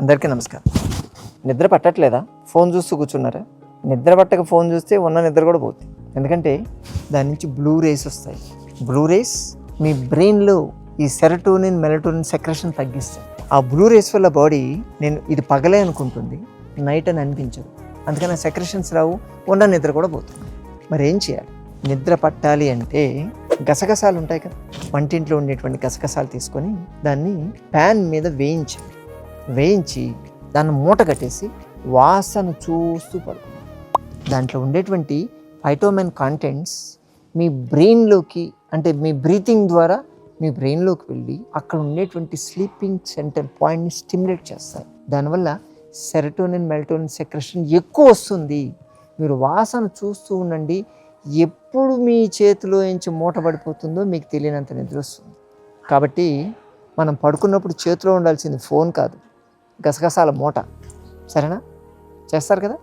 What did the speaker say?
అందరికీ నమస్కారం. నిద్ర పట్టట్లేదా? ఫోన్ చూస్తూ కూర్చున్నారా? నిద్ర పట్టక ఫోన్ చూస్తే ఉన్న నిద్ర కూడా పోతుంది ఎందుకంటే దాని నుంచి బ్లూ రేస్ వస్తాయి. బ్లూ రేస్ మీ బ్రెయిన్లో ఈ సెరటోనిన్ మెలటోనిన్ సెక్రెషన్ తగ్గిస్తాయి. ఆ బ్లూ రేస్ వల్ల బాడీ నేను ఇది పగలే అనుకుంటుంది నైట్ అని అనిపించదు. అందుకని ఆ సెక్రెషన్స్ రావు ఉన్న నిద్ర కూడా పోతుంది. మరి ఏం చేయాలి? నిద్ర పట్టాలి అంటే గసగసాలు ఉంటాయి కదా. వంటింట్లో ఉండేటువంటి గసగసాలు తీసుకొని దాన్ని ప్యాన్ మీద వేయించాలి. వేయించి దాన్ని మూట కట్టేసి వాసన చూస్తూ పడుకున్నాం దాంట్లో ఉండేటువంటి ఫైటోమెన్ కంటెంట్స్ మీ బ్రెయిన్లోకి అంటే మీ బ్రీతింగ్ ద్వారా మీ బ్రెయిన్లోకి వెళ్ళి అక్కడ ఉండేటువంటి స్లీపింగ్ సెంటర్ పాయింట్ని స్టిమ్యులేట్ చేస్తాయి దానివల్ల సెరటోనిన్ మెల్టోనిన్ సెక్రెషన్ ఎక్కువ వస్తుంది. మీరు వాసన చూస్తూ ఉండండి. ఎప్పుడు మీ చేతిలో నుంచి మూట పడిపోతుందో మీకు తెలియనంత నిద్ర వస్తుంది. కాబట్టి మనం పడుకున్నప్పుడు చేతిలో ఉండాల్సింది ఫోన్ కాదు. గసగసాల మూట. సరేనా? చేస్తారు కదా?